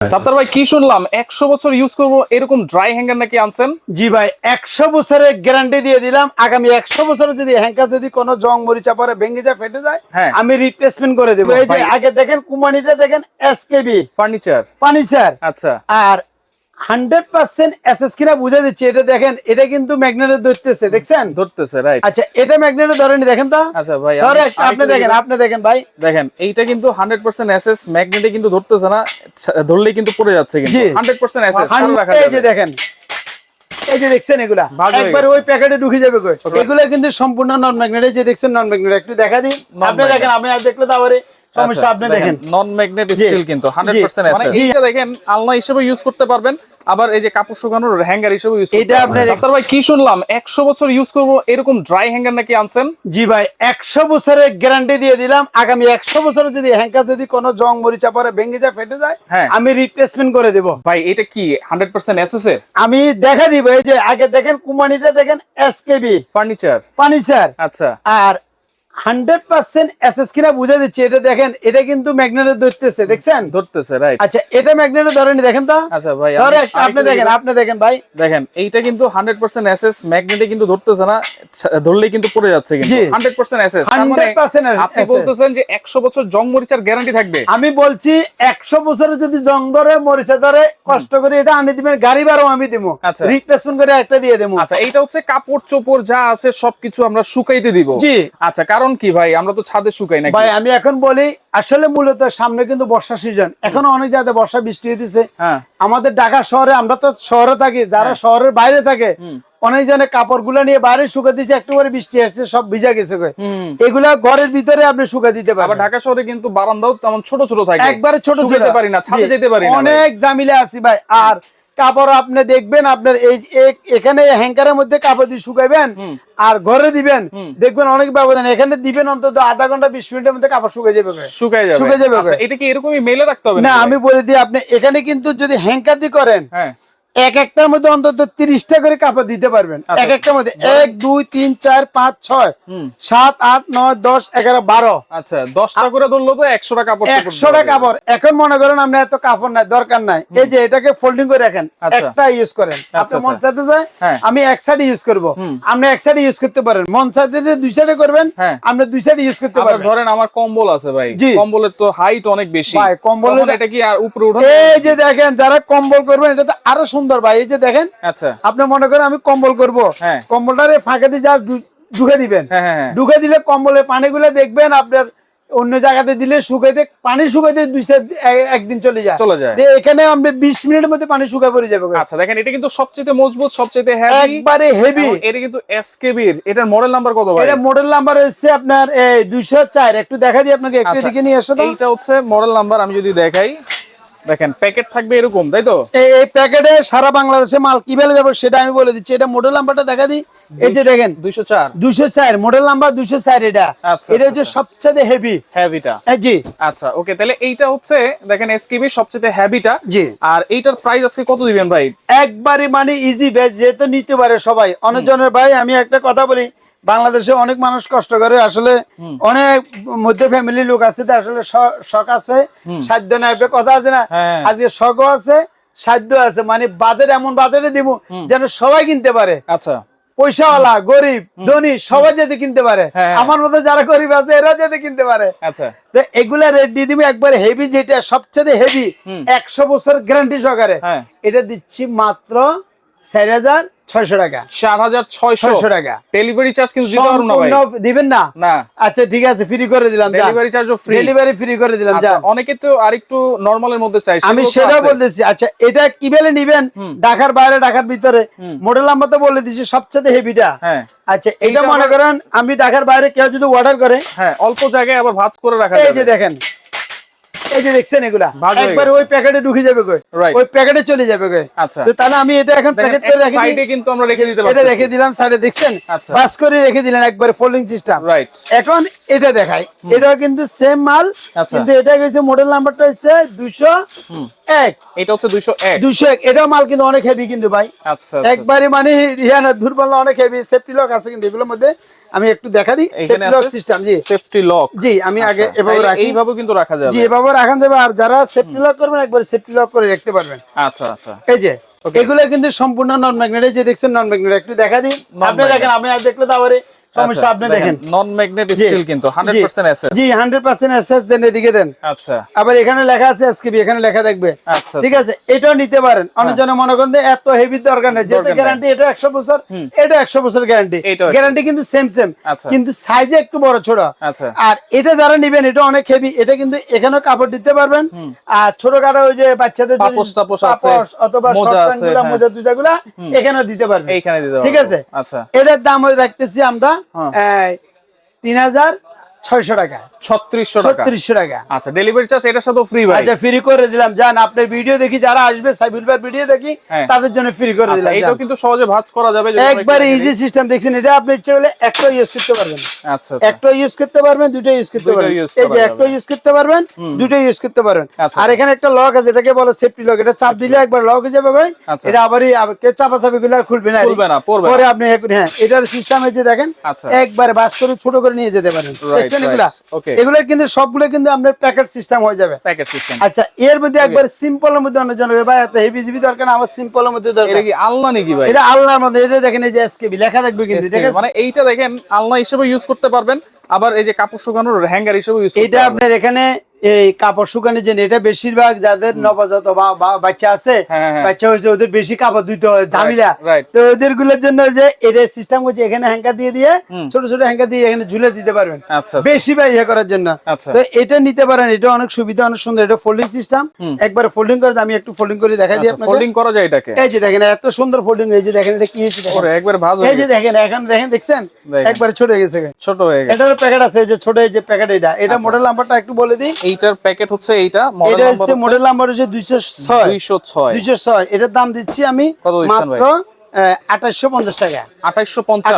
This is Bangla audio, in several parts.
সাত্তার ভাই কি শুনলাম? একশো বছর ইউজ করব এরকম ড্রাই হ্যাঙ্গার নাকি আনছেন? জি ভাই একশো বছরের গ্যারান্টি দিয়ে দিলাম। আগামী একশো বছরে যদি হ্যাঙ্গার যদি কোনো জং মরিচা পরে ভেঙে যায় ফেটে যায় হ্যাঁ। আমি রিপ্লেসমেন্ট করে দেবো। এই যে আগে দেখেন কোম্পানিটা দেখেন এসকেবি ফার্নিচার ফার্নিচার আচ্ছা। আর হান্ড্রেড পার্সেন্ট এসএস কিনা বুঝে দিচ্ছি। এটা দেখেন এটা কিন্তু ম্যাগনেটে ধরতেছে দেখছেন? ধরতেছে রাইট আচ্ছা এটা ম্যাগনেটে ধরেনি দেখেন তো? আচ্ছা ভাই আমি- আমি আপনি দেখেন আপনি দেখেন ভাই। দেখেন এইটা কিন্তু হান্ড্রেড পার্সেন্ট এসএস ম্যাগনেটে কিন্তু ধরতেছে না ধরলেই কিন্তু পড়ে যাচ্ছে কিন্তু। হান্ড্রেড পার্সেন্ট এসএস রাখা এই যে দেখেন এই যে দেখছেন এগুলা একবার ওই প্যাকেটে ঢুকে যাবে কই? এগুলা কিন্তু সম্পূর্ণ নন ম্যাগনেট যে দেখছেন নন ম্যাগনেট একটু দেখা দিন আপনি দেখেন আপনি আর দেখলে তারপরে সমস্যা আপনি দেখেন নন ম্যাগনেট স্টিল কিন্তু হান্ড্রেড পার্সেন্ট মানে এসএস এইটা দেখেন আলনা হিসেবে ইউজ করতে পারবেন আবার এই যে কাপড় শুকানোর হ্যাঙ্গার হিসেবে ইউজ এটা আপনার- সাত্তার ভাই কি শুনলাম? একশো বছর ইউজ করব এরকম ড্রাই হ্যাঙ্গার নাকি আনছেন? জি ভাই একশো বছরের গ্যারান্টি দিয়ে দিলাম। আগামী একশো বছরে যদি হ্যাঙ্কার যদি কোনো জং মরিচা পরে ভেঙে যায় ফেটে যায় হ্যাঁ। আমি রিপ্লেসমেন্ট করে দেব। ভাই এটা কি হান্ড্রেড পার্সেন্ট এসএস এর? আমি দেখা দিব এই যে আগে দেখেন কুমানিটা দেখেন এসকেবি ফার্নিচার স্যার আচ্ছা। আর হান্ড্রেড পার্সেন্ট এসএস কিনা বুঝে দিচ্ছি। এটা দেখেন এটা কিন্তু ম্যাগনেটে ধরতেছে দেখছেন? ধরতেছে রাইট আচ্ছা এটা ম্যাগনেটে ধরেনি দেখেন তো। আচ্ছা ভাই আপনি দেখেন আপনি দেখেন ভাই। দেখেন এইটা কিন্তু হান্ড্রেড পার্সেন্ট এসএস ম্যাগনেটে কিন্তু ধরতেছে না ধরলেই কিন্তু পড়ে যাচ্ছে কিন্তু। হান্ড্রেড পার্সেন্ট এসএস 100% আপনি বলতেছেন যে একশো বছর জং মরিচার গ্যারান্টি থাকবে। আমি বলছি একশো বছরে যদি জং ধরে মরিচা ধরে কষ্ট করে এটা আনি দিবেন গাড়ি ভাড়াও আমি দিব। আচ্ছা। রিপ্লেসমেন্ট করে একটা দিয়ে দেবো। আচ্ছা এইটা হচ্ছে কাপড় চোপড় যা আছে সবকিছু আমরা শুকাইতে দিব। জি। আচ্ছা কারণ কি ভাই? আমরা তো ছাদে শুকাই নাকি? ভাই আমি এখন বলি আসলে মূলত সামনে কিন্তু বর্ষা সিজন এখনও অনেক জায়গায় বর্ষা বৃষ্টি হইতেছে। হ্যাঁ। আমাদের ঢাকা শহরে আমরা তো শহরে থাকি যারা শহরের বাইরে থাকে অনেক জনে কাপড়গুলা নিয়ে বাইরে শুকা দিচ্ছে একটু করে বৃষ্টি আসছে সব ভিজা গেছে এগুলা ঘরের ভিতরে আপনি শুকা দিতে পারবেন। ঢাকা শহরে কিন্তু বারান্দাও তেমন ছোট ছোট থাকে। একবারে ছোট শুকাইতে পারি না ছাদে যেতে পারি অনেক জামিলে আছি ভাই। আর কাপড় আপনি দেখবেন আপনার এই এখানে হ্যাঙ্কারের মধ্যে কাপড় দিয়ে শুকাইবেন আর ঘরে দিবেন দেখবেন অনেক ব্যবধান। এখানে দিবেন অন্তত আধা ঘণ্টা বিশ মিনিটের মধ্যে কাপড় শুকাই যাবে। শুকাই যাবে। শুকিয়ে যাবে। আচ্ছা এটা কি এরকমই মেলে রাখতে হবে না আমি বলে দিই আপনি এখানে কিন্তু যদি হ্যাঙ্কার দিয়ে করেন হ্যাঁ। এক একটার মধ্যে অন্তত তিরিশটা করে কাপড় দিতে পারবেন। আচ্ছা। এক একটার মধ্যে এক দুই তিন চার পাঁচ ছয় সাত আট নয় দশ এগারো বারো। আচ্ছা দশটা করে ধরলো তো একশো টাকা কাপড় একশোটা কাপড়। এখন মনে করেন আপনি এত কাপড় নাই দরকার নাই। এই যে এটাকে ফোল্ডিং করে রাখেন আচ্ছা। একটা ইউজ করেন। আপনি মন আচ্ছা। চাইতে চায় হ্যাঁ। আমি এক সাইড ইউজ করব। আপনি এক সাইড ইউজ করতে পারেন। মন চাইতে দুই সাইডে করবেন হ্যাঁ। আপনি দুই সাইড ইউজ করতে পারবেন। ধরেন আমার কম্বল আছে ভাই। জি। কম্বলের তো হাইট অনেক বেশি। ভাই, কম্বলের- এটা কি আর উপরে উঠে এই যে দেখেন যারা কম্বল করবেন এটা তো আরও সুন্দর ভাই এই যে দেখেন আচ্ছা। আপনি মনে করেন আমি কম্বল করব। হ্যাঁ। কম্বলটারে ফাঁকে দিয়ে যা ঢুকে দিবেন। হ্যাঁ হ্যাঁ। ঢুকে দিলে কম্বলের পানিগুলো দেখবেন আপনার অন্য জায়গাতে দিলে শুকাইতে পানি শুকাইতে দুই একদিন চলে যায়। চলে যায়। এখানে আমরা বিশ মিনিটের মধ্যে পানি শুকায় পড়ে যাবে। আচ্ছা দেখেন এটা কিন্তু সবচেয়ে মজবুত সবচেয়ে হেভি একবারে হেভি এটা কিন্তু এসকেবির এটার মডেল নাম্বার কত ভাই? এটা মডেল নাম্বার হচ্ছে আপনার দুইশো চার। একটু দেখা দিই আপনাকে একটু আচ্ছা, এদিকে নিয়ে এসো তো। এইটা হচ্ছে মডেল নাম্বার আমি যদি দেখাই। দেখেন প্যাকেট থাকবে এরকম তাই তো? এই প্যাকেটে সারা বাংলাদেশে মাল কি বেলে যাবে সেটা আমি বলে দিচ্ছি। এটা মডেল নাম্বারটা দেখা দিই। এই যে দেখেন দুইশো চার। দুশো চার মডেল নাম্বার দুশো চার এটা। আচ্ছা, এটা আচ্ছা, হচ্ছে সবচেয়ে হেভি হ্যাভিটা জি। আচ্ছা ওকে তাহলে এইটা হচ্ছে দেখেন এসকেবির সবচেয়ে হ্যাভিটা জি। আর এইটার প্রাইস আজকে কত দিবেন ভাই? একবারে মানে ইজি ব্যাচ যেহেতু নিতে পারে সবাই। অনেকজনের ভাই আমি একটা কথা বলি বাংলাদেশে অনেক মানুষ কষ্ট করে। আসলে অনেক মধ্যে ফ্যামিলি লোক আছে তো আসলে শখ আছে সাধ্য নাই। কথা আছে না হ্যাঁ। আজকে শখও আছে সাধ্য আছে। মানে বাজার এমন বাজারে দিব যেন সবাই কিনতে পারে। আচ্ছা। পয়সাওয়ালা গরিব ধনী সবাই যাতে কিনতে পারে। হ্যাঁ। আমার মতো যারা গরিব আছে এরা যাতে কিনতে পারে। আচ্ছা। তো এগুলা রেট দিয়ে দিব একবার হেভি যেটা সবচেয়ে হেভি একশো বছর গ্যারান্টি সহকারে। হ্যাঁ। এটা দিচ্ছি মাত্র চার হাজার ছয়শো টাকা। চার হাজার ছয়শো টাকা। ডেলিভারি চার্জ কিন্তু দিতে পারব না ভাই। দিবেন না? না। আচ্ছা ঠিক আছে ফ্রি করে দিলাম ডেলিভারি চার্জও ফ্রি ডেলিভারি ফ্রি করে দিলাম আচ্ছা অনেকে তো আরেকটু নরমালের মধ্যে চাই আমি সেটা। বলতেছি। আচ্ছা এটা কি বেলে নিবেন। ঢাকার বাইরে ঢাকার ভিতরে। মডেল নাম্বার তো বলে দিচ্ছি সবচেয়ে হেভিটা হ্যাঁ। আচ্ছা এটা মনে করেন আমি ঢাকার বাইরে কেউ যদি অর্ডার করে হ্যাঁ অল্প জায়গায় আবার ভাঁজ করে রাখা এই যে দেখেন এই যে দেখছেন এগুলা একবার ওই প্যাকেটে ঢুকে যাবে কই? ওই প্যাকেটে চলে যাবে কই? আচ্ছা। তো তাহলে আমি এটা এখন প্যাকেট করে রেখে সাইডে কিন্তু আমরা রেখে দিতে এটা রেখে দিলাম সাইডে দেখছেন? আচ্ছা। বাস করে রেখে দিলেন একবার ফোল্ডিং সিস্টেম রাইট এখন এটা দেখাই। এটা কিন্তু সেম মাল আচ্ছা। কিন্তু এটা গেছে মডেল নাম্বারটা হচ্ছে দুইশো এক। এটা হচ্ছে দুইশো এক। দুইশো এক। এটাও মাল কিন্তু অনেক হেভি কিন্তু ভাই। আচ্ছা একবারে মানে রিহানা দুর্বল অনেক হেভি সেফটি লক আছে কিন্তু এগুলোর মধ্যে। আমি একটু দেখা দিই। সেফটি লক সিস্টেম জি। সেফটি লক জি আমি আগে এভাবে রাখি। এইভাবে কিন্তু রাখা যাবে। জি এভাবে রাখান যাবে। আর যারা সেফটি লক করবেন একবার সেফটি লক করে রাখতে পারবেন। আচ্ছা আচ্ছা। এই যে এগুলো কিন্তু সম্পূর্ণ নন ম্যাগনেট যে দেখছেন নন ম্যাগনেট একটু দেখা দিই। আপনি। দেখেন আপনি আর দেখলে তারপরে সমস্যা আপনি দেখেন নন ম্যাগনেট স্টিল কিন্তু 100% এসএস জি হান্ড্রেড পার্সেন্ট এসএস দেন এদিকে দেন। আচ্ছা। আবার এখানে লেখা আছে এসকেবি এখানে লেখা দেখবে আচ্ছা ঠিক আছে এটাও নিতে পারেন। অনেকজন মনে করেন যে এত হেভি দরকার নেই যেটা গ্যারান্টি এটা একশো বছর এটা একশো বছর গ্যারান্টি গ্যারান্টি কিন্তু সেম সেম আচ্ছা। কিন্তু সাইজে একটু বড় ছোট। আচ্ছা। আর এটা যারা নিবেন এটা অনেক হেভি এটা কিন্তু এখানেও কাপড় দিতে পারবেন। আর ছোট কাটা ওই যে বাচ্চাদের যদি পাপোশ টাপোশ আছে, অথবা শর্ট হ্যাঁ। মোজা দুজাগুলা এখানেও দিতে পারবেন। এইখানে দিতে ঠিক আছে? আচ্ছা। এটার দাম রাখতেছি আমরা হ্যাঁ। তিন হাজার ছয়শো টাকা। 3600 টাকা। ছত্রিশশো টাকা। আচ্ছা ডেলিভারি চার্জ এটার সাথে ফ্রি ভাই। আচ্ছা ফ্রি করে দিলাম। জান আপনার ভিডিও দেখি যারা আসবে ভাই ভিডিও দেখি হ্যাঁ। তাদের জন্য ফ্রি করে আচ্ছা দিলাম কিন্তু সহজে ভাঁজ করা যাবে একবার ইজি সিস্টেম দেখছেন এটা আপনি ইচ্ছে হলে একটা ইউজ করতে পারবেন। আচ্ছা আচ্ছা। একটা ইউজ করতে পারবেন দুটো ইউজ করতে পারবেন। এই যে একটা ইউজ করতে পারবেন দুটো ইউজ করতে পারবেন। আর এখানে একটা লক আছে এটাকে বলে সেফটি লক এটা চাপ দিলে একবার লক হয়ে যাবে ভাই আচ্ছা। এটা আবারই আবার চাপা চাপি গুলো আর খুলবে না খুলবে না, পরে। আপনি হ্যাঁ এটার সিস্টেম যে দেখেন। একবারে বাস করে ছোট করে নিয়ে যেতে পারেন। দেখছেন. এগুলা? এগুলো কিন্তু সবগুলো কিন্তু আপনার প্যাকেট সিস্টেম হয়ে যাবে। প্যাকেট সিস্টেম আচ্ছা এর মধ্যে একবার সিম্পলের মধ্যে অন্য জনের ভাই এত হেভি জিবি দরকার না আমার সিম্পলের মধ্যে দরকার। এটা কি আলনা নাকি ভাই? এটা আল্লাহর মধ্যে এটা দেখেন এই যে এসকেবি লেখা থাকবে কিন্তু মানে এইটা দেখেন আলনা হিসেবে ইউজ করতে পারবেন। আবার এই যে কাপড় শুকানোর হ্যাঙ্গার হিসেবে এটা আপনার এখানে এই কাপড় শুকানোর জন্য এটা বেশিরভাগ যাদের নবজাত বাচ্চা আছে হ্যাঁ, হ্যাঁ। বাচ্চা হয়েছে ওদের বেশি কাপড় দিতে হয় ঝামেলা. তো ওদেরগুলোর জন্য যে এটা সিস্টেম হচ্ছে এখানে হ্যাঙ্কার দিয়ে দিয়ে ছোট ছোট হ্যাঙ্কার দিয়ে এখানে ঝুলে দিতে পারবেন। আচ্ছা আচ্ছা। বেশি বা ইয়ে করার জন্য। আচ্ছা। তো এটা নিতে পারেন এটা অনেক সুবিধা অনেক সুন্দর এটা ফোল্ডিং সিস্টেম একবার ফোল্ডিং করে আমি একটু ফোল্ডিং করে দেখাই দিই আপনাকে। ফোল্ডিং করা যায় এটাকে? এই যে দেখেন এত সুন্দর ফোল্ডিং এই যে দেখেন এটা কি হয়েছে দেখেন। একবার ভাঁজ হয়ে এই যে দেখেন এখন দেখেন দেখছেন? একবার ছোট হয়ে গেছে। ছোট হয়ে গেছে। এটার প্যাকেট আছে যে ছোট এই যে প্যাকেট এটা এটা মডেল নাম্বারটা একটু বলে দিই। এইটার প্যাকেট হচ্ছে এইটা মডেল এটা নাম্বার হচ্ছে মডেল নাম্বার হচ্ছে দুইশো ছয়। 206 দুইশো ছয়। এটার দাম দিচ্ছি আমি মাত্র আঠাশশো পঞ্চাশ টাকা। আঠাশশো পঞ্চাশ।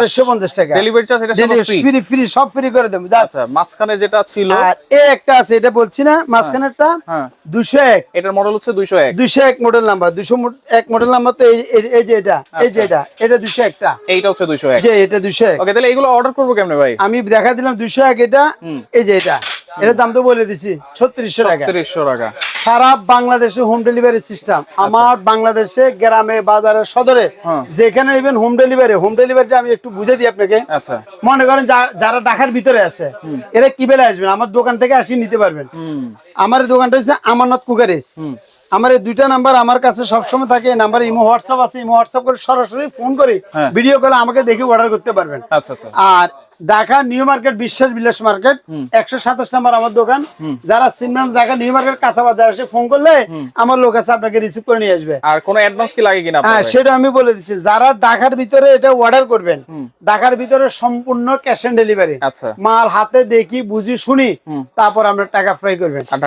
টাকা। ডেলিভারি চার্জ এটা ফ্রি ফ্রি সব ফ্রি করে দেবো আচ্ছা মাঝখানে যেটা ছিল আর এ একটা আছে এটা বলছি না হ্যাঁ। দুশো এক। এটার মডেল হচ্ছে 201 দুশো এক মডেল নাম্বার দুশো এক মডেল নাম্বার তো এই- যে এটা এই যে এটা এটা দুশো একটা। এইটা হচ্ছে 201 যে এটা দুশো এক। ওকে তাহলে এগুলো অর্ডার করব কেমনে ভাই? আমি দেখা দিলাম দুশো এক এটা এই যে এটা। এটার দাম তো বলে দিছি ছত্রিশশো টাকা। 3600 টাকা। সারা বাংলাদেশে হোম ডেলিভারি সিস্টেম আমার বাংলাদেশে গ্রামে বাজারে সদরে হ্যাঁ। যেখানে ইভেন হোম ডেলিভারি হোম ডেলিভারিটা আমি একটু বুঝে দিই আপনাকে। আচ্ছা। মনে করেন যারা ঢাকার ভিতরে আছে এরা কি বেলা আসবেন? আমার দোকান থেকে আসি নিতে পারবেন। আমার দোকানটা হচ্ছে আমানত কুকারিস। আমার এই দুইটা নাম্বার আমার কাছে সবসময় থাকে এই নাম্বার ইমো হোয়াটসঅ্যাপ আছে ইমো হোয়াটসঅ্যাপ করে সরাসরি ফোন করে। ভিডিও কলে আমাকে দেখে অর্ডার করতে পারবেন। আচ্ছা আচ্ছা। আর ঢাকা নিউ মার্কেট বিশ্বাস বিলাস মার্কেট একশো সাতাশ নাম্বার আমার দোকান। যারা সিনমান ঢাকা নিউ মার্কেট কাঁচা বাজার আসে ফোন করলে আমার লোক আছে আপনাকে রিসিভ করে নিয়ে আসবে। আর কোনো অ্যাডভান্স কি লাগে কিনা হ্যাঁ সেটা আমি বলে দিচ্ছি। যারা ঢাকার ভিতরে এটা অর্ডার করবেন ঢাকার ভিতরে সম্পূর্ণ ক্যাশ অন ডেলিভারি আচ্ছা। মাল হাতে দেখি বুঝি শুনি তারপর আমরা টাকা ফ্রাই করবেন। আর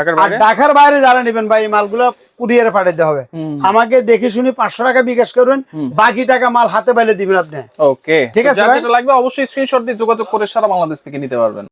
ঢাকার বাইরে? যারা নেবেন ভাই মালগুলো কুরিয়ারে পাঠাতে হবে। আমাকে দেখে শুনি পাঁচশো টাকা বিকাশ করবেন বাকি টাকা মাল হাতে পাইলে দিবেন আপনি। ওকে ঠিক আছে লাগবে অবশ্যই স্ক্রিনশট দিয়ে যোগাযোগ করে সারা বাংলাদেশ থেকে নিতে পারবেন।